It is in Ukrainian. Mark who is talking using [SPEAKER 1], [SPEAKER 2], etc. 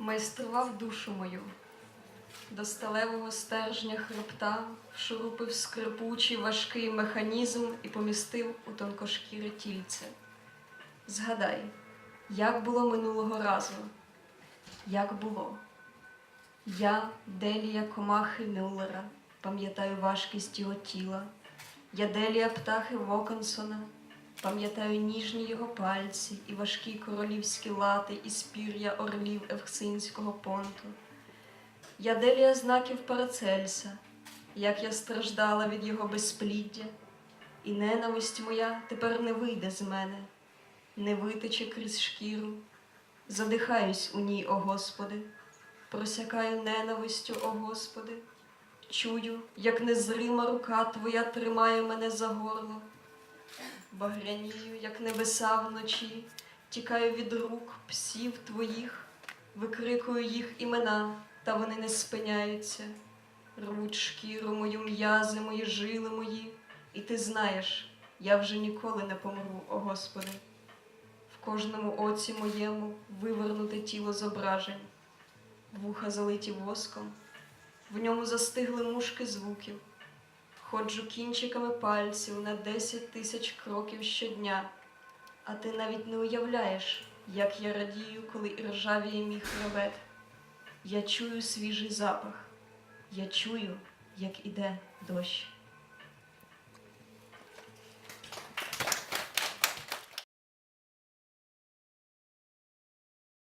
[SPEAKER 1] майстрував душу мою. До сталевого стержня хребта вшурупив скрипучий важкий механізм і помістив у тонкошкіре тільце. Згадай, як було минулого разу, як було. Я, Делія Комахи Мюллера, пам'ятаю важкість його тіла. Я Делія птахи Вокансона, пам'ятаю ніжні його пальці і важкі королівські лати із пір'я орлів Евксинського понту. Я Делія знаків Парацельса, як я страждала від його безпліддя, і ненависть моя тепер не вийде з мене, не витече крізь шкіру. Задихаюсь у ній, о Господи, просякаю ненавистю, о Господи, чую, як незрима рука Твоя тримає мене за горло. Багрянію, як небеса вночі, тікаю від рук псів твоїх, викрикую їх імена, та вони не спиняються. Рвуть шкіру мою, м'язи мої, жили мої, і ти знаєш, я вже ніколи не помру, о Господи. В кожному оці моєму вивернуте тіло зображень, вуха залиті воском, в ньому застигли мушки звуків. Ходжу кінчиками пальців на десять тисяч кроків щодня, а ти навіть не уявляєш, як я радію, коли іржавіє мій хребет. Я чую свіжий запах, я чую, як іде дощ.